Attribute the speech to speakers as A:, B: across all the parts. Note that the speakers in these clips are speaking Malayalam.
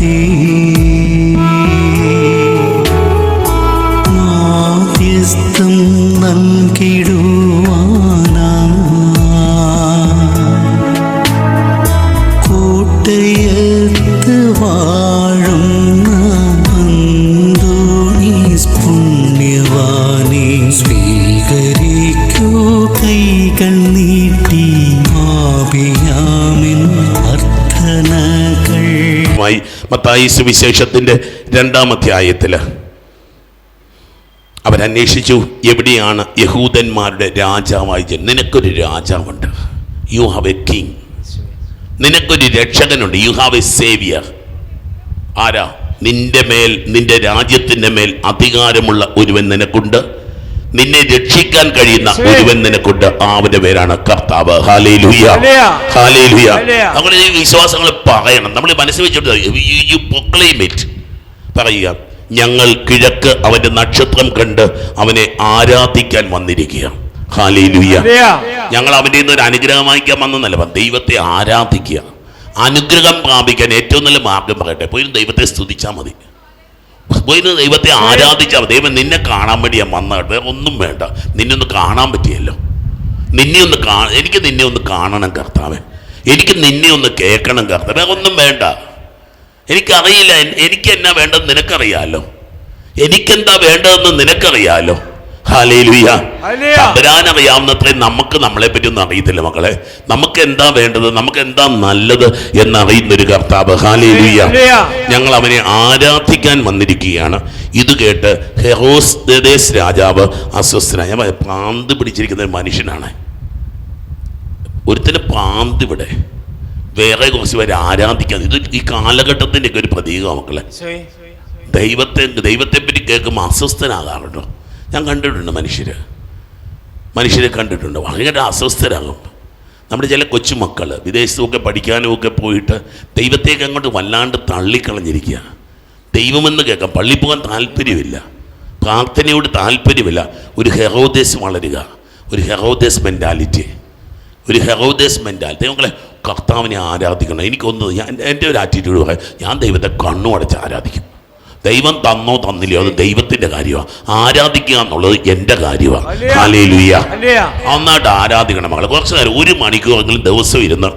A: தீ മത്തായി സുവിശേഷത്തിന്റെ രണ്ടാം അധ്യായത്തിൽ അവരന്വേഷിച്ചു എവിടെയാണ് യഹൂദന്മാരുടെ രാജാവായി ജനം നിനക്കൊരു രാജാവുണ്ട്. യു ഹാവ് എ കിങ് നിനക്കൊരു രക്ഷകനുണ്ട്. യു ഹാവ് എ സേവിയർ ആരാ? നിന്റെ മേൽ നിന്റെ രാജ്യത്തിന്റെ മേൽ അധികാരമുള്ള ഒരുവൻ നിനക്കുണ്ട്. നിന്നെ രക്ഷിക്കാൻ കഴിയുന്ന. ഒരുവൻ നിനക്കുണ്ട്. അവന്റെ പേരാണ് കർത്താവ്. നമ്മൾ ഈ വിശ്വാസങ്ങൾ പറയണം. നമ്മൾ മനസ്സിൽ വെച്ചിട്ട് പറയുക ഞങ്ങൾ കിഴക്ക് അവന്റെ നക്ഷത്രം കണ്ട് അവനെ ആരാധിക്കാൻ വന്നിരിക്കുക. ഞങ്ങൾ അവന്റെ നിന്ന് ഒരു അനുഗ്രഹം വാങ്ങിക്കാൻ വന്നല്ല ദൈവത്തെ ആരാധിക്കുക. അനുഗ്രഹം പ്രാപിക്കാൻ ഏറ്റവും നല്ല മാർഗം പറയട്ടെ. പോയി ദൈവത്തെ സ്തുതിച്ചാൽ മതി. പോയി ഇരുന്ന് ദൈവത്തെ ആരാധിച്ചാൽ ദൈവം നിന്നെ കാണാൻ വേണ്ടി ഞാൻ വന്നതായിട്ട് ഒന്നും വേണ്ട. നിന്നെ ഒന്ന് കാണാൻ പറ്റിയല്ലോ. നിന്നെ ഒന്ന് കാ എനിക്ക് നിന്നെ ഒന്ന് കാണണം കർത്താവെ. എനിക്ക് നിന്നെ ഒന്ന് കേൾക്കണം കർത്താവ്. ഒന്നും വേണ്ട. എനിക്കറിയില്ല. എനിക്ക് എന്നാ വേണ്ടത് നിനക്കറിയാലോ. എനിക്കെന്താ വേണ്ടതെന്ന് നിനക്കറിയാലോ. തമ്പുരാനറിയാവുന്നത്രയും നമുക്ക് നമ്മളെ പറ്റി ഒന്നും അറിയത്തില്ല മക്കളെ. നമുക്ക് എന്താ വേണ്ടത് നമുക്ക് എന്താ നല്ലത് എന്നറിയുന്ന ഒരു കർത്താവ്. ഹാലേലുയ്യ ഞങ്ങൾ അവനെ ആരാധിക്കാൻ വന്നിരിക്കുകയാണ്. ഇത് കേട്ട് ഹെറോസ് രാജാവ് അസ്വസ്ഥനായ പ്രാന്ത് പിടിച്ചിരിക്കുന്ന ഒരു മനുഷ്യനാണ്. ഒരുത്തിന് പ്രാന്ത് ഇവിടെ. വേറെ കുറച്ച് പേര് ആരാധിക്കാൻ. ഇത് ഈ കാലഘട്ടത്തിന്റെയൊക്കെ ഒരു പ്രതീകമാണ് മക്കളെ.
B: ദൈവത്തെ
A: ദൈവത്തെ ദൈവത്തെപ്പറ്റി കേൾക്കുമ്പോൾ അസ്വസ്ഥനാകാറുണ്ടോ? ഞാൻ കണ്ടിട്ടുണ്ട് മനുഷ്യർ മനുഷ്യരെ കണ്ടിട്ടുണ്ട്. ഭയങ്കര അസ്വസ്ഥരാകും. നമ്മുടെ ചില കൊച്ചുമക്കൾ വിദേശത്തുമൊക്കെ പഠിക്കാനും ഒക്കെ പോയിട്ട് ദൈവത്തേക്ക് അങ്ങോട്ട് വല്ലാണ്ട് തള്ളിക്കളഞ്ഞിരിക്കുക. ദൈവമെന്ന് കേൾക്കാം. പള്ളി പോകാൻ താല്പര്യമില്ല. പ്രാർത്ഥനയോട് താല്പര്യമില്ല. ഒരു ഹെറോദേസ് വളരുക. ഒരു ഹെറോദേശ് മെന്റാലിറ്റി ഒരു ഹെറോദേശ് മെന്റാലിറ്റി നിങ്ങളെ കർത്താവിനെ ആരാധിക്കണം. എനിക്കൊന്ന് ഞാൻ എന്റെ ഒരു ആറ്റിറ്റ്യൂഡ് പറയാം. ഞാൻ ദൈവത്തെ കണ്ണു അടച്ച് ആരാധിക്കും. ദൈവം തന്നോ തന്നില്ലയോ അത് ദൈവത്തിന്റെ കാര്യമാണ് ആരാധിക്കുക എന്നുള്ളത് എന്റെ കാര്യമാണ്. ഹാലേലുയ്യ. നന്നായിട്ട് ആരാധിക്കണം മകളെ കുറച്ച് നേരം ഒരു മണിക്കൂർ മണിക്കൂറെങ്കിലും ദിവസം ഇരുന്ന്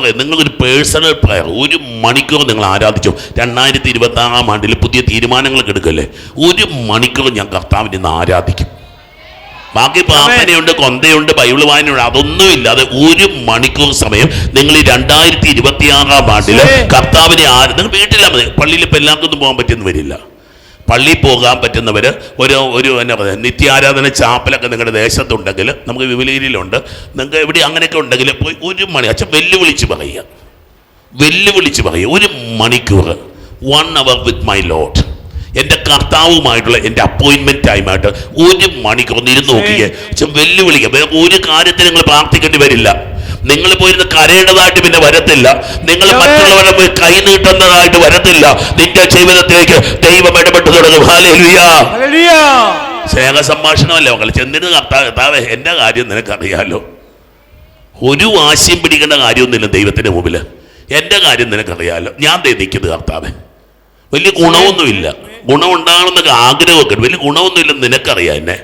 A: പറയാം നിങ്ങളൊരു പേഴ്സണൽ പ്രയർ ഒരു മണിക്കൂർ നിങ്ങൾ ആരാധിച്ചു? രണ്ടായിരത്തി ഇരുപത്തി ആറാം ആണ്ടിൽ പുതിയ തീരുമാനങ്ങളൊക്കെ എടുക്കല്ലേ? ഒരു മണിക്കൂർ ഞാൻ കർത്താവിനെ ഇന്ന് ആരാധിക്കും. ബാക്കി പ്രാർത്ഥനയുണ്ട് കൊന്തയുണ്ട് ബൈബിൾ വായനയുണ്ട് അതൊന്നുമില്ല. അത് ഒരു മണിക്കൂർ സമയം നിങ്ങൾ ഈ രണ്ടായിരത്തി ഇരുപത്തി ആറാം
B: ആണ്ടിൽ
A: കർത്താവിനെ ആരും നിങ്ങൾ വീട്ടിലാ മതി. പള്ളിയിൽ ഇപ്പം എല്ലാവർക്കും പോകാൻ പറ്റുന്ന വരില്ല. പള്ളിയിൽ പോകാൻ പറ്റുന്നവർ ഒരു ഒരു എന്നാ പറയുക നിത്യാരാധന ചാപ്പലൊക്കെ നിങ്ങളുടെ ദേശത്തുണ്ടെങ്കിൽ നമുക്ക് വിപുലഗിരിയിലുണ്ട്. നിങ്ങൾക്ക് എവിടെ അങ്ങനെയൊക്കെ ഉണ്ടെങ്കിൽ പോയി ഒരു മണി അച്ഛൻ വെല്ലുവിളിച്ച് പറയുക. വെല്ലുവിളിച്ച് പറയുക. ഒരു മണിക്കൂർ one hour with my Lord എന്റെ കർത്താവുമായിട്ടുള്ള എന്റെ അപ്പോയിൻമെന്റ് ടൈമായിട്ട് ഒരു മണിക്കൂർ ഒന്ന് ഇരുന്ന് നോക്കിയേ. അച്ഛൻ വെല്ലുവിളിക്കുക വേറെ ഒരു കാര്യത്തിന് നിങ്ങൾ പ്രാർത്ഥിക്കേണ്ടി വരില്ല. നിങ്ങൾ പോയിരുന്ന് കരയേണ്ടതായിട്ട് പിന്നെ വരത്തില്ല. നിങ്ങൾ. മറ്റുള്ളവരെ പോയി കൈ നീട്ടുന്നതായിട്ട് വരത്തില്ല. നിന്റെ ജീവിതത്തിലേക്ക് ദൈവം ഇടപെട്ടു തുടങ്ങും. സ്നേഹ സംഭാഷണമല്ല മകൾ ചെന്നിരുന്ന് കർത്താവ് കർത്താവേ എന്റെ കാര്യം നിനക്കറിയാലോ. ഒരു വാശിയും പിടിക്കേണ്ട കാര്യമൊന്നുമില്ല ദൈവത്തിന്റെ മുമ്പിൽ എന്റെ കാര്യം നിനക്കറിയാലോ. ഞാൻ ദേ നിൽക്കുന്നത് കർത്താവേ. വലിയ ഗുണമൊന്നുമില്ല. ഗുണമുണ്ടാകണമെന്നൊക്കെ ആഗ്രഹമൊക്കെ വലിയ ഗുണമൊന്നുമില്ലെന്ന് നിനക്കറിയാം എന്നെ.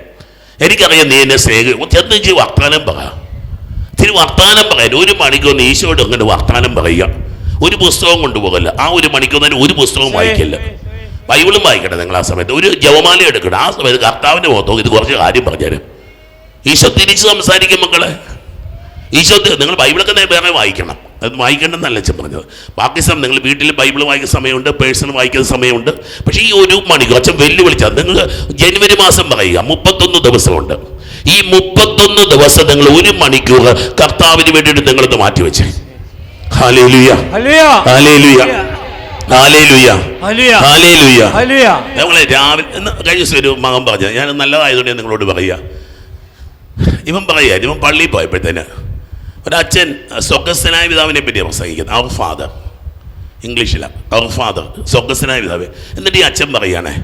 A: എനിക്കറിയാം നീ എന്നെ സ്നേഹിക്കും. ചെന്ന് ചെയ്യും വർത്താനം പറ. ഇത്തിരി വർത്താനം പറയാൻ ഒരു മണിക്കൂർ ഈശോയോട് അങ്ങനെ വർത്താനം പറയുക. ഒരു പുസ്തകം കൊണ്ടുപോകല്ല. ആ ഒരു മണിക്കൂർ തന്നെ ഒരു പുസ്തകം വായിക്കല്ല. ബൈബിളും വായിക്കട്ടെ നിങ്ങൾ ആ സമയത്ത്. ഒരു ജവമാല എടുക്കണം. ആ സമയത്ത് കർത്താവിന്റെ മുഖത്തോ ഇത് കുറച്ച് കാര്യം പറഞ്ഞുതരും. ഈശോ തിരിച്ച് സംസാരിക്കും മക്കളെ. ഈശോ നിങ്ങൾ ബൈബിളൊക്കെ നേരെ വേറെ വായിക്കണം. അത് വായിക്കേണ്ടെന്നല്ല അച്ഛൻ പറഞ്ഞത്. ബാക്കി സമയം നിങ്ങൾ വീട്ടിൽ ബൈബിൾ വായിക്കുന്ന സമയമുണ്ട് പേഴ്സൺ വായിക്കുന്ന സമയമുണ്ട്. പക്ഷേ ഈ ഒരു മണിക്കൂർ അച്ഛൻ വെല്ലുവിളിച്ചാൽ നിങ്ങൾ ജനുവരി മാസം പറയുക മുപ്പത്തൊന്ന് ദിവസമുണ്ട്. ഈ മുപ്പത്തൊന്ന് ദിവസം നിങ്ങൾ ഒരു മണിക്കൂർ കർത്താവിന് വേണ്ടിയിട്ട് നിങ്ങളത് മാറ്റിവെച്ചേ ഹാലേലുയ. നമ്മളെ രാവിലെ കഴിഞ്ഞ ദിവസം ഒരു മകൻ പറഞ്ഞു ഞാൻ നല്ലതായതുകൊണ്ട് നിങ്ങളോട് പറയുക. ഇവൻ പറയുക ഇവൻ പള്ളിയിൽ പോയപ്പോഴത്തേന് ഒരച്ഛൻ സ്വർഗസ്ഥനായ പിതാവിനെ പറ്റി പ്രസംഗിക്കുന്നത് അവർ ഫാദർ ഇംഗ്ലീഷിലാണ് അവർ ഫാദർ സ്വർഗസ്ഥനായ പിതാവ്. എന്നിട്ട് ഈ അച്ഛൻ പറയുകയാണേ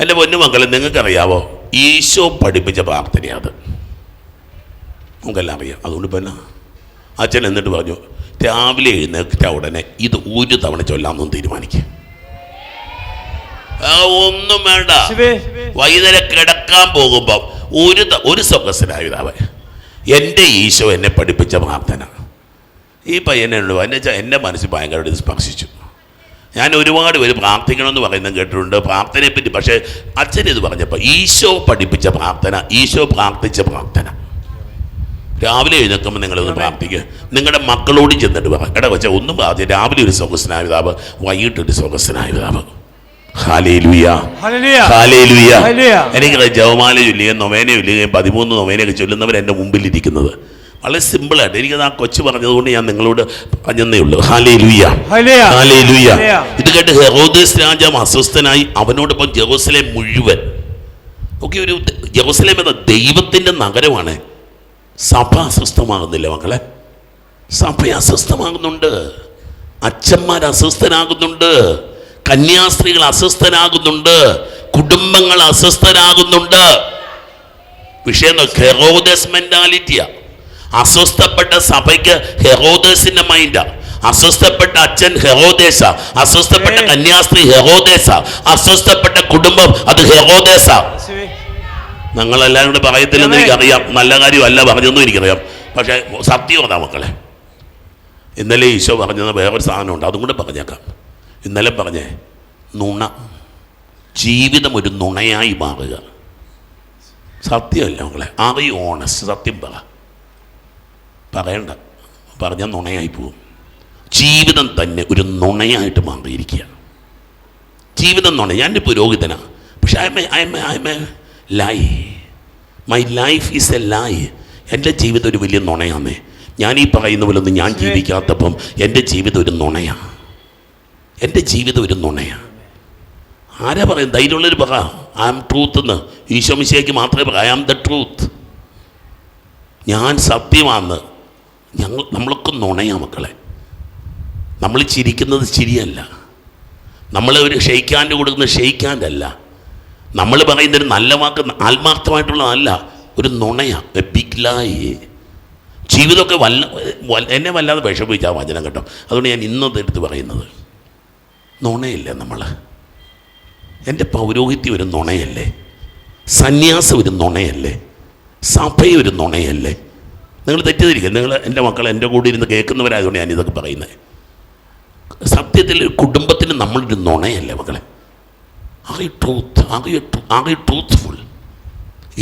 A: എന്റെ പൊന്നു മക്കളെ നിങ്ങൾക്കറിയാവോ? ഈശോ പഠിപ്പിച്ച പ്രാർത്ഥനയാണ്. അത് നമുക്കെല്ലാം അറിയാം. അതുകൊണ്ട് ഇപ്പം എന്നാ? അച്ഛൻ എന്നിട്ട് പറഞ്ഞു രാവിലെ എഴുന്നേറ്റ ഉടനെ ഇത് ഒരു തവണ ചൊല്ലാമെന്നും തീരുമാനിക്കുക ഒന്നും വേണ്ട. വൈകുന്നേരം കിടക്കാൻ പോകുമ്പോൾ ഒരു ഒരു ഒരു സ്വകസ്സനായതാവ് എന്റെ ഈശോ എന്നെ പഠിപ്പിച്ച പ്രാർത്ഥന. ഈ പയ്യനുള്ളൂ എന്റെ വെച്ചാൽ എന്റെ മനസ്സിൽ ഭയങ്കരമായിട്ട് സ്പർശിച്ചു. ഞാൻ ഒരുപാട് പേര് പ്രാർത്ഥിക്കണമെന്ന് പറയുന്നത് കേട്ടിട്ടുണ്ട്. പ്രാർത്ഥനയെ പറ്റി പക്ഷേ അച്ഛൻ ഇത് പറഞ്ഞപ്പോൾ ഈശോ പഠിപ്പിച്ച പ്രാർത്ഥന ഈശോ പ്രാർത്ഥിച്ച പ്രാർത്ഥന. രാവിലെ എഴുന്നേൽക്കുമ്പോൾ നിങ്ങളൊന്ന് പ്രാർത്ഥിക്കുക നിങ്ങളുടെ മക്കളോട് ചെന്നിട്ട് പറ. എടാ വെച്ചാൽ ഒന്നും പ്രാർത്ഥിക്കുക രാവിലെ ഒരു സ്വകസ്സനായ പിതാവ് വൈകിട്ട് ഒരു സ്വകസ്സനായ പിതാവ്. എനിക്കറിയാം ജവമാല ചൊല്ലുകയും നൊവേന ചൊല്ലുകയും പതിമൂന്ന് നൊവേനയൊക്കെ ചൊല്ലുന്നവർ എന്റെ മുമ്പിലിരിക്കുന്നത്. വളരെ സിമ്പിളായിട്ട് എനിക്കത് ആ കൊച്ചു പറഞ്ഞതുകൊണ്ട് ഞാൻ നിങ്ങളോട് പറഞ്ഞതേ ഉള്ളൂ. ഹാലേ
B: ഹല്ലേലൂയ. ഹാലേ.
A: ഇത് കേട്ട് ഹെറോദേസ് രാജാവ് അസ്വസ്ഥനായി അവനോടൊപ്പം ജെറൂസലേം മുഴുവൻ. ഒക്കെ ഒരു ജെറൂസലേം എന്ന ദൈവത്തിന്റെ നഗരമാണ്. സഭ അസ്വസ്ഥമാകുന്നില്ല മക്കളെ. സഭ അസ്വസ്ഥമാകുന്നുണ്ട്. അച്ഛന്മാർ അസ്വസ്ഥനാകുന്നുണ്ട്. കന്യാസ്ത്രീകൾ അസ്വസ്ഥനാകുന്നുണ്ട് കുടുംബങ്ങൾ അസ്വസ്ഥരാകുന്നുണ്ട്. വിഷയം ഹെറോദസ് മെന്റാലിറ്റിയാ അസ്വസ്ഥപ്പെട്ട സഭയ്ക്ക് ഹെറോദസിന്റെ മൈൻഡാ അസ്വസ്ഥപ്പെട്ട അച്ഛൻ ഹെറോദേശ അസ്വസ്ഥപ്പെട്ട കന്യാസ്ത്രീ ഹെറോദേശ അസ്വസ്ഥപ്പെട്ട കുടുംബം അത് ഹെറോദേശ
B: യേശുവേ.
A: നിങ്ങളെല്ലാവരും കൂടെ പറയത്തില്ലെന്ന്. എനിക്കറിയാം. നല്ല കാര്യമല്ല പറഞ്ഞതെന്നും എനിക്കറിയാം. പക്ഷേ സത്യം അതാ മക്കളെ. ഇന്നലെ ഈശോ പറഞ്ഞത് വേറൊരു സാധനമുണ്ട്. അതും കൂടെ പറഞ്ഞേക്കാം. ഇന്നലെ പറഞ്ഞേ നുണ. ജീവിതം ഒരു നുണയായി മാറുക. സത്യമല്ല മക്കളെ ആർ യു ഓണസ്റ്റ് സത്യം പറ. പറയണ്ട. പറഞ്ഞാൽ നുണയായി പോകും ജീവിതം തന്നെ ഒരു നുണയായിട്ട് മാറിയിരിക്കുക ജീവിതം നുണ. ഞാൻ പുരോഹിതനാണ് പക്ഷെ I am I am I am a lie my life is a lie എന്റെ ജീവിതം ഒരു വലിയ നുണയാന്നേ. ഞാൻ ഈ പറയുന്ന പോലെ ഒന്നും ഞാൻ ജീവിക്കാത്തപ്പം എന്റെ ജീവിതം ഒരു നുണയാണ് എന്റെ ജീവിതം ഒരു നുണയാണ് ആരാ പറയും ധൈര്യമുള്ളൊരു പറ. ഐ ആം ട്രൂത്ത് എന്ന്. ഈശോമിശയ്ക്ക് മാത്രമേ പറ. ഐ ആം ദ ട്രൂത്ത് ഞാൻ സത്യമാണെന്ന് ഞങ്ങൾ നമ്മളൊക്കെ നുണയാ മക്കളെ. നമ്മൾ ചിരിക്കുന്നത് ചിരിയല്ല. നമ്മൾ ഒരു ഷെയ്ക്കാന്റെ കൊടുക്കുന്നത് ഷെയ്ക്കാന്റെ അല്ല നമ്മൾ പറയുന്ന ഒരു നല്ല വാക്ക് ആത്മാർത്ഥമായിട്ടുള്ളതല്ല. ഒരു നുണയാ. ബിഗ് ലായി ജീവിതമൊക്കെ വല്ല എന്നെ വല്ലാതെ വിഷമിച്ച ആ വചനം കേട്ടോ. അതുകൊണ്ട് ഞാൻ ഇന്നത്തെ എടുത്ത് പറയുന്നത്. നുണയല്ലേ നമ്മൾ എന്റെ പൗരോഹിത്യം ഒരു നുണയല്ലേ? സന്യാസം ഒരു നുണയല്ലേ? സഭ ഒരു നുണയല്ലേ? നിങ്ങൾ തെറ്റിദ്ധരിക്കുക നിങ്ങൾ എന്റെ മക്കൾ എന്റെ കൂടെ ഇരുന്ന് കേൾക്കുന്നവരായതുകൊണ്ട് ഞാൻ ഇതൊക്കെ പറയുന്നത്. സത്യത്തിൽ കുടുംബത്തിന് നമ്മളൊരു നുണയല്ലേ മക്കളെ? ആകെ ട്രൂത്ത് ആകെ ആകെ ട്രൂത്ത്ഫുൾ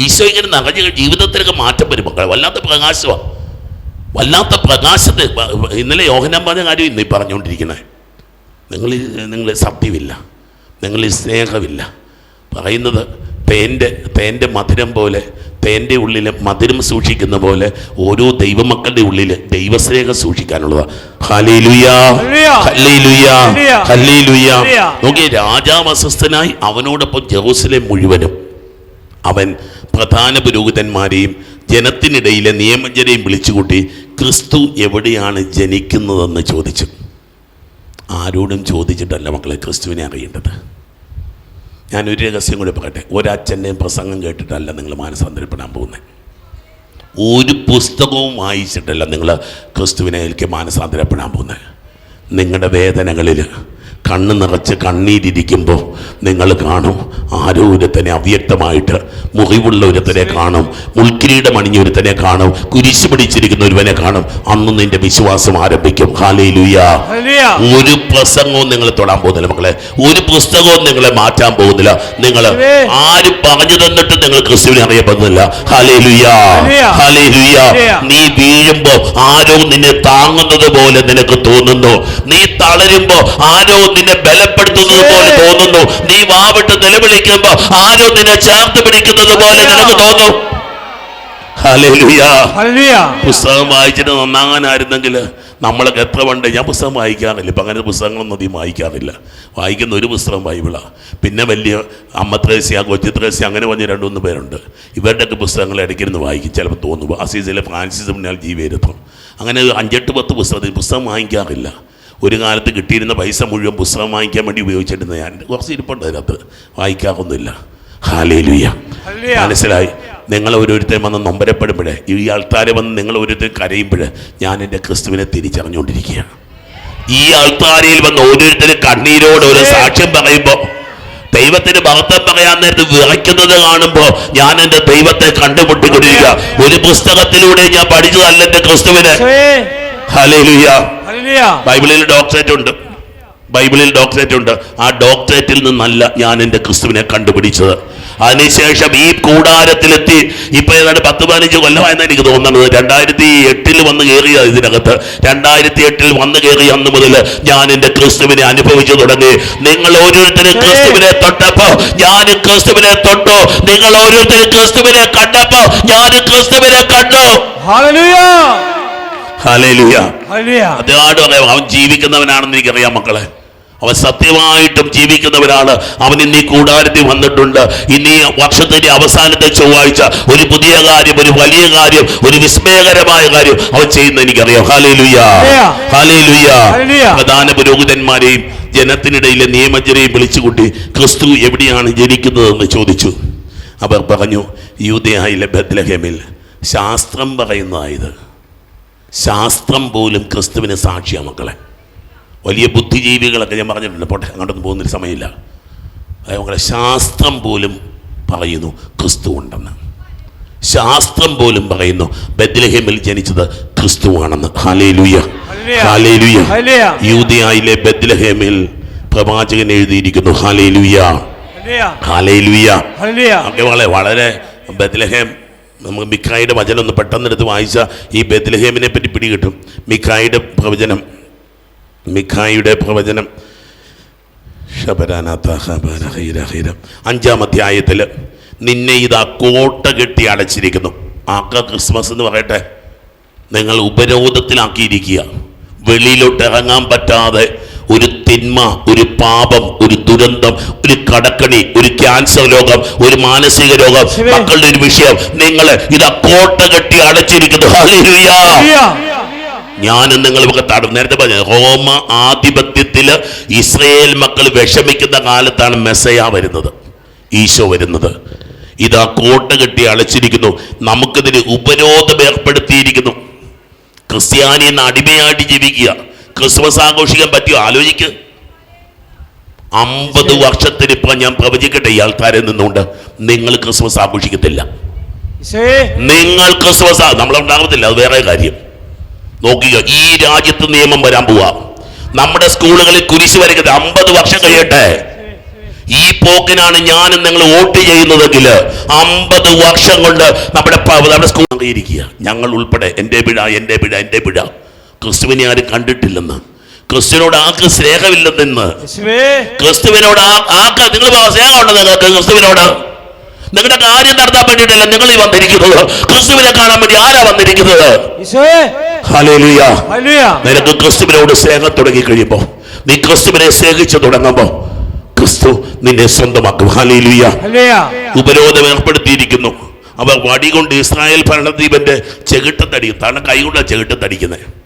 A: ഈശോ ഇങ്ങനെ നിറഞ്ഞ ജീവിതത്തിലൊക്കെ മാറ്റം വരും മക്കളെ. വല്ലാത്ത പ്രകാശമാണ് വല്ലാത്ത പ്രകാശത്തെ ഇന്നലെ യോഹനാൻ പറഞ്ഞ കാര്യം ഇന്ന് പറഞ്ഞുകൊണ്ടിരിക്കുന്നത്. നിങ്ങൾ നിങ്ങൾ സത്യമില്ല നിങ്ങൾ സ്നേഹമില്ല പറയുന്നത് തേന്റെ തേന്റെ മധുരം പോലെ തേന്റെ ഉള്ളിൽ മധുരം സൂക്ഷിക്കുന്ന പോലെ ഓരോ ദൈവമക്കളുടെ ഉള്ളിൽ ദൈവസ്നേഹം സൂക്ഷിക്കാനുള്ളതാണ് രാജാവ് അസ്വസ്ഥനായി അവനോടൊപ്പം ജോസിലെ മുഴുവനും. അവൻ പ്രധാന പുരോഹിതന്മാരെയും ജനത്തിനിടയിലെ നിയമജ്ഞരെയും വിളിച്ചുകൂട്ടി ക്രിസ്തു എവിടെയാണ് ജനിക്കുന്നതെന്ന് ചോദിച്ചു. ആരോടും ചോദിച്ചിട്ടല്ല മക്കളെ ക്രിസ്തുവിനെ അറിയേണ്ടത്. ഞാനൊരു രഹസ്യം കൂടി പറയട്ടെ. ഒരച്ഛന്റെയും പ്രസംഗം കേട്ടിട്ടല്ല നിങ്ങൾ മാനസാന്തരപ്പെടാൻ പോകുന്നത് ഒരു പുസ്തകവും വായിച്ചിട്ടല്ല നിങ്ങൾ ക്രിസ്തുവിനെ എനിക്ക് മാനസാന്തരപ്പെടാൻ പോകുന്നത് നിങ്ങളുടെ വേദനകളിൽ കണ്ണ് നിറച്ച് കണ്ണീരിരിക്കുമ്പോൾ നിങ്ങൾ കാണും ആരോ ഒരുത്തനെ അവ്യക്തമായിട്ട് മുറിവുള്ള ഒരുത്തനെ കാണും മുൾക്കിരീടം അണിഞ്ഞ ഒരുത്തനെ കാണും കുരിശു പിടിച്ചിരിക്കുന്ന ഒരുവനെ കാണും. അന്ന് നിന്റെ വിശ്വാസം ആരംഭിക്കും. ഹാലേലുയാ. ഒരു പ്രസംഗവും നിങ്ങൾ തൊടാൻ പോകുന്നില്ല മക്കളെ. ഒരു പുസ്തകവും നിങ്ങളെ മാറ്റാൻ പോകുന്നില്ല. നിങ്ങൾ ആര് പറഞ്ഞു തന്നിട്ട് നിങ്ങൾ ക്രിസ്തുവിനെ അറിയപ്പെടുന്നില്ല. ഹല്ലേലൂയാ.
B: ഹല്ലേലൂയ.
A: നീ വീഴുമ്പോ ആരോ നിന്നെ താങ്ങുന്നത് പോലെ നിനക്ക് തോന്നുന്നു. നീ തളരുമ്പോ ആരോ നിന്നെ ബലപ്പെടുത്തുന്നത് പോലെ തോന്നുന്നു. നീ വാവിട്ട് നിലവിളിക്കുമ്പോ ആരോ നിന്നെ ചേർത്ത് പിടിക്കുന്നത് പോലെ നിനക്ക് തോന്നും. പുസ്തകം വായിച്ചിട്ട് നന്നാകാനായിരുന്നെങ്കിൽ നമ്മളൊക്കെ എത്ര പണ്ട് ഞാൻ പുസ്തകം വായിക്കാറില്ല. ഇപ്പം അങ്ങനെ പുസ്തകങ്ങളൊന്നും അധികം വായിക്കാറില്ല. വായിക്കുന്ന ഒരു പുസ്തകം ബൈബിളാണ് പിന്നെ വലിയ അമ്മ ത്രേസ്യ കൊച്ചു ത്രേസ്യ അങ്ങനെ പറഞ്ഞ രണ്ട് മൂന്ന് പേരുണ്ട്. ഇവരുടെയൊക്കെ പുസ്തകങ്ങൾ ഇടയ്ക്കിരുന്ന് വായിക്കും. ചിലപ്പോൾ തോന്നും. അസീസിലെ ഫ്രാൻസിസ് മുന്നാൽ ജീവിതം അങ്ങനെ അഞ്ചെട്ട് പത്ത് പുസ്തകത്തിൽ പുസ്തകം വാങ്ങിക്കാറില്ല ഒരു കാലത്ത് കിട്ടിയിരുന്ന പൈസ മുഴുവൻ പുസ്തകം വാങ്ങിക്കാൻ വേണ്ടി ഉപയോഗിച്ചിരുന്ന ഞാൻ. കുറച്ച് ഇരിപ്പുണ്ട് അതിനകത്ത്. വായിക്കാറൊന്നുമില്ല. ഹാലേലുയ്യ. മനസ്സിലായി? നിങ്ങൾ ഓരോരുത്തരും വന്ന് നൊമ്പരപ്പെടുമ്പോഴേ ഈ ആൾക്കാരെ വന്ന് നിങ്ങൾ ഓരോരുത്തരും കരയുമ്പോൾ ഞാൻ എന്റെ ക്രിസ്തുവിനെ തിരിച്ചറിഞ്ഞുകൊണ്ടിരിക്കുകയാണ്. ഈ ആൾക്കാരിൽ വന്ന് ഓരോരുത്തരും കണ്ണീരോട് ഒരു സാക്ഷ്യം പറയുമ്പോൾ ദൈവത്തിന് മഹത്വം പറയാൻ നേരത്ത് വിറയ്ക്കുന്നത് കാണുമ്പോൾ ഞാൻ എന്റെ ദൈവത്തെ കണ്ടുമുട്ടിക്കൊണ്ടിരിക്കുക. ഒരു പുസ്തകത്തിലൂടെ ഞാൻ പഠിച്ചതല്ല എന്റെ ക്രിസ്തുവിനെ. ബൈബിളിൽ ഡോക്ടറേറ്റ് ഉണ്ട്. ബൈബിളിൽ ഡോക്ടറേറ്റ് ഉണ്ട്. ആ ഡോക്ടറേറ്റിൽ നിന്നല്ല ഞാൻ എന്റെ ക്രിസ്തുവിനെ കണ്ടുപിടിച്ചത്. അതിനുശേഷം ഈ കൂടാരത്തിലെത്തി ഇപ്പൊ ഏതാണ്ട് പത്ത് പതിനഞ്ച് കൊല്ലമായെന്ന് എനിക്ക് തോന്നുന്നത്. രണ്ടായിരത്തി എട്ടിൽ വന്ന് കയറിയ ഇതിനകത്ത് രണ്ടായിരത്തി എട്ടിൽ വന്ന് കയറിയ അന്ന് മുതൽ ഞാൻ എന്റെ ക്രിസ്തുവിനെ അനുഭവിച്ചു തുടങ്ങി. നിങ്ങൾ ഓരോരുത്തരും ക്രിസ്തുവിനെ തൊട്ടപ്പോ ഞാൻ ക്രിസ്തുവിനെ തൊട്ടു. നിങ്ങൾ ഓരോരുത്തരും ക്രിസ്തുവിനെ കണ്ടപ്പോ ഞാൻ ക്രിസ്തുവിനെ കണ്ടു. അവൻ ജീവിക്കുന്നവനാണെന്ന് എനിക്കറിയാം മക്കളെ. അവൻ സത്യമായിട്ടും ജീവിക്കുന്നവരാണ് അവൻ ഇന്നീ കൂടാരത്തിൽ വന്നിട്ടുണ്ട്. ഇനി വർഷത്തിന്റെ അവസാനത്തെ ചൊവ്വാഴ്ച ഒരു പുതിയ കാര്യം ഒരു വലിയ കാര്യം ഒരു വിസ്മയകരമായ കാര്യം അവൻ ചെയ്യുന്ന എനിക്കറിയാം. ഹാലേലുയ ഹാലേലുയ
B: ലുയാ
A: പ്രധാന പുരോഹിതന്മാരെയും ജനത്തിനിടയിലെ നിയമജ്ഞരെയും വിളിച്ചുകൂട്ടി ക്രിസ്തു എവിടെയാണ് ജനിക്കുന്നതെന്ന് ചോദിച്ചു. അവർ പറഞ്ഞു യൂതയായിലെ ബദ്ലഹേമിൽ ശാസ്ത്രം പറയുന്നതായത് ശാസ്ത്രം പോലും ക്രിസ്തുവിന് സാക്ഷിയാണ് മക്കളെ. വലിയ ബുദ്ധിജീവികളൊക്കെ ഞാൻ പറഞ്ഞിട്ടുണ്ട്. പോട്ടെ അങ്ങോട്ടൊന്നും പോകുന്നൊരു സമയമില്ല. അതായത് മക്കളെ ശാസ്ത്രം പോലും പറയുന്നു ക്രിസ്തു ഉണ്ടെന്ന്. ശാസ്ത്രം പോലും പറയുന്നു ബദ്ലഹേമിൽ ജനിച്ചത് ക്രിസ്തുവാണെന്ന് ഹാലേലുയ. ഹാലേലുയ യൂതിയായിലെ ബദ്ലഹേമിൽ പ്രവാചകൻ എഴുതിയിരിക്കുന്നു. ഹാലേലുയ ഹാലേലുയ വളരെ വളരെ ബദ്ലഹേം നമുക്ക് മിക്കായുടെ വചനം ഒന്ന് പെട്ടെന്ന് എടുത്ത് വായിച്ച ഈ ബെത്ലഹേമിനെ പറ്റി പിടികിട്ടും. മിക്കായുടെ പ്രവചനം. മിക്കായുടെ പ്രവചനം. അഞ്ചാം അധ്യായത്തിൽ നിന്നെ ഇതാ കോട്ട കെട്ടി അടച്ചിരിക്കുന്നു. ആക്ക ക്രിസ്മസ് എന്ന് പറയട്ടെ. നിങ്ങൾ ഉപരോധത്തിലാക്കിയിരിക്കുക. വെളിയിലോട്ട് ഇറങ്ങാൻ പറ്റാതെ ഒരു തിന്മ ഒരു പാപം ഒരു ദുരന്തം ഒരു കടക്കണി ഒരു ക്യാൻസർ രോഗം ഒരു മാനസിക രോഗം. മക്കളുടെ ഒരു വിഷയം. നിങ്ങൾ ഇതാ കോട്ട കെട്ടി അടച്ചിരിക്കുന്നു. ഞാനും നിങ്ങൾ മുഖത്താണ് നേരത്തെ പറഞ്ഞത് ഹോമ ആധിപത്യത്തിൽ ഇസ്രയേൽ മക്കൾ വിഷമിക്കുന്ന കാലത്താണ് മെസ്സയ വരുന്നത്. ഈശോ വരുന്നത്. ഇതാ കോട്ട കെട്ടി അടച്ചിരിക്കുന്നു. നമുക്കിതിന് ഉപരോധം ഏർപ്പെടുത്തിയിരിക്കുന്നു. ക്രിസ്ത്യാനി എന്ന അടിമയായിട്ട് ജീവിക്കുക. ക്രിസ്മസ് ആഘോഷിക്കാൻ പറ്റിയോ? ആലോചിക്ക്. അമ്പത് വർഷത്തിന് ഇപ്പൊ ഞാൻ പ്രവചിക്കട്ടെ ഈ ആൾക്കാരെ നിന്നുകൊണ്ട്. നിങ്ങൾ ക്രിസ്മസ് ആഘോഷിക്കത്തില്ല. നിങ്ങൾ ക്രിസ്മസ് നമ്മൾ നമ്മളുണ്ടാകത്തില്ല അത് വേറെ കാര്യം. നോക്കുക ഈ രാജ്യത്ത് നിയമം വരാൻ പോവാ. നമ്മുടെ സ്കൂളുകളിൽ കുരിശ് വരയ്ക്കുന്നത് അമ്പത് വർഷം കഴിയട്ടെ. ഈ പോക്കിനാണ് ഞാനും നിങ്ങൾ വോട്ട് ചെയ്യുന്നതെങ്കിൽ അമ്പത് വർഷം കൊണ്ട് നമ്മുടെ നമ്മുടെ സ്കൂൾ ഇരിക്കുക ഞങ്ങൾ ഉൾപ്പെടെ എന്റെ പിഴ എന്റെ പിഴ എന്റെ പിഴ. ക്രിസ്തുവിനെ ആരും കണ്ടിട്ടില്ലെന്ന്. ക്രിസ്തുവിനോട് ആർക്ക് സ്നേഹമില്ലെന്ന്. ക്രിസ്തുവിനോട് ആർക്ക് നിങ്ങൾ സ്നേഹമുണ്ട് നിങ്ങൾക്ക് ക്രിസ്തുവിനോട്. നിങ്ങളുടെ കാര്യം നടത്താൻ വേണ്ടിയിട്ടല്ല നിങ്ങൾ ഈ വന്നിരിക്കുന്നത്. ക്രിസ്തുവിനെ കാണാൻ വേണ്ടി ആരാ വന്നിരിക്കുന്നത്? നിനക്ക് ക്രിസ്തുവിനോട് സ്നേഹം തുടങ്ങി കഴിയുമ്പോൾ നീ ക്രിസ്തുവിനെ സ്നേഹിച്ചു തുടങ്ങുമ്പോൾ ക്രിസ്തു നിന്നെ സ്വന്തമാക്കും. ഹല്ലേലൂയ. ഉപരോധം ഏർപ്പെടുത്തിയിരിക്കുന്നു. അവർ വടി കൊണ്ട് ഇസ്രായേൽ ഭരണദ്വീപന്റെ ചെകിട്ടത്തടി താഴെ കൈകൊണ്ട് ചെകിട്ടത്തടിക്കുന്നത്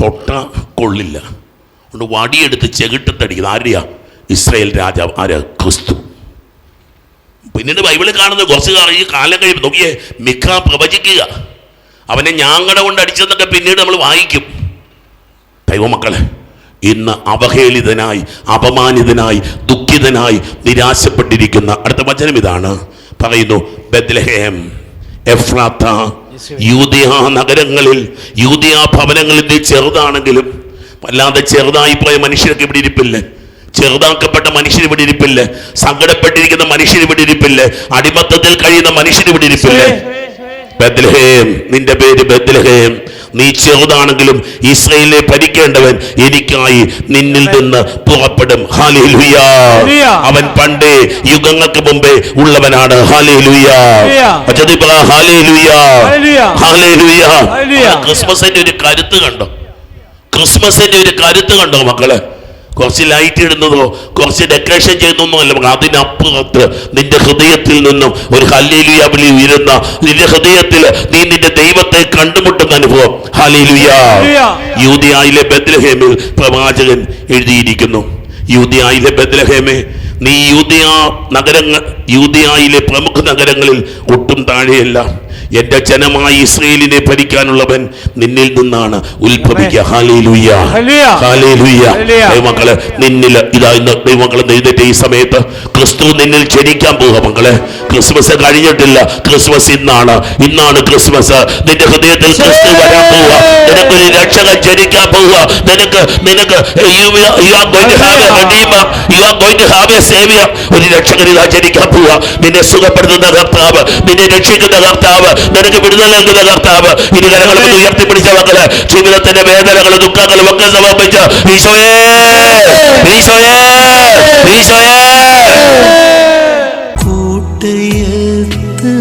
A: തൊട്ട കൊള്ളില്ല. അതുകൊണ്ട് വടിയെടുത്ത് ചെകിട്ടത്തടിക്കുന്നത് ആരെയാ? ഇസ്രായേൽ രാജാവ്. ആര്? ക്രിസ്തു. പിന്നീട് ബൈബിളിൽ കാണുന്നത് കുറച്ച് കാലം ഈ കാലം കഴിയുമ്പോൾ നോക്കിയേ മിക്ക പ്രവചിക്കുക. അവനെ ഞാങ്ങട കൊണ്ട് അടിച്ചെന്നൊക്കെ പിന്നീട് നമ്മൾ വായിക്കും. ദൈവമക്കളെ ഇന്ന് അവഹേളിതനായി അപമാനിതനായി ദുഃഖിതനായി നിരാശപ്പെട്ടിരിക്കുന്ന അടുത്ത വചനം ഇതാണ്. പറയുന്നു ബദ്ലഹേം എഫ്രാത്ത യൂതിയ നഗരങ്ങളിൽ യൂതിയ ഭവനങ്ങളിൽ ചെറുതാണെങ്കിലും വല്ലാതെ ചെറുതായി പോയ മനുഷ്യരൊക്കെ ഇവിടെ ഇരിപ്പില്ലേ. ചെറുതാക്കപ്പെട്ട മനുഷ്യർ ഇവിടെ ഇരിപ്പില്ലേ. സങ്കടപ്പെട്ടിരിക്കുന്ന മനുഷ്യർ ഇവിടെ ഇരിപ്പില്ലേ. അടിമത്തത്തിൽ കഴിയുന്ന മനുഷ്യർ ഇവിടെ ഇരിപ്പില്ലേ. ബദ്ലഹേം നിന്റെ പേര് ബദ്ലഹേം. നീ ചെറുതാണെങ്കിലും ഇസ്രയേലിനെ ഭരിക്കേണ്ടവൻ എനിക്കായി നിന്നിൽ നിന്ന് പുറപ്പെടും. അവൻ പണ്ടേ യുഗങ്ങൾക്ക് മുമ്പേ ഉള്ളവനാണ്. ക്രിസ്മസിന്റെ ഒരു കരുത്ത് കണ്ടോ? ക്രിസ്മസിന്റെ ഒരു കരുത്ത് കണ്ടോ മക്കളെ? കുറച്ച് ലൈറ്റ് ഇടുന്നതോ കുറച്ച് ഡെക്കറേഷൻ ചെയ്യുന്നതോ അല്ല. അതിനപ്പുറത്ത് നിന്റെ ഹൃദയത്തിൽ നിന്നും ഒരു ഹല്ലേലുയ വിളി ഉയരുന്ന നിന്റെ ഹൃദയത്തിൽ നീ നിന്റെ ദൈവത്തെ കണ്ടുമുട്ടുന്ന അനുഭവം. ഹല്ലേലൂയ. യൂതിയായിലെ ബദ്ലഹേമിൽ പ്രവാചകൻ എഴുതിയിരിക്കുന്നു. യൂതിയായിലെ ബദ്ലഹേമെ നീ യൂതിയ നഗരങ്ങൾ യൂതിയായിലെ പ്രമുഖ നഗരങ്ങളിൽ ഒട്ടും താഴെയല്ല. എന്റെ ജനമായ ഇസ്രയേലിനെ ഭരിക്കാനുള്ളവൻ നിന്നിൽ നിന്നാണ്. ഉത്ഭവിക്കുക. ദൈവമക്കളെ നിന്നിൽ ഇതാ ഇന്ന് ദൈവമക്കളെ നെയ്തിട്ട് ഈ സമയത്ത് ക്രിസ്തു നിന്നിൽ ജനിക്കാൻ പോകുക മക്കളെ. ക്രിസ്മസ് കഴിഞ്ഞിട്ടില്ല. ക്രിസ്മസ് ഇന്നാണ്. ഇന്നാണ് ക്രിസ്മസ്. നിന്റെ ഹൃദയത്തിൽ ക്രിസ്തു വരാൻ പോവുക. നിനക്കൊരു രക്ഷകൻ ജനിക്കാൻ പോവുക. നിനക്ക് നിനക്ക്. ഒരു രക്ഷകൻ ഇതാ ജനിക്കാൻ പോവുക. നിന്നെ സുഖപ്പെടുത്തുന്ന കർത്താവ് നിന്നെ രക്ഷിക്കുന്ന കർത്താവ് നിനക്ക് വിടുതൽ നൽകുന്ന കർത്താവ് ഇനി കരങ്ങൾ കൊണ്ട് ഉയർത്തിപ്പിടിച്ച മക്കള് ജീവിതത്തിന്റെ വേദനകളും ദുഃഖങ്ങളും ഒക്കെ സമർപ്പിച്ച് ഈശോയേ ഈശോയേ ഈശോയേ
C: കൂട്ടയത്ത്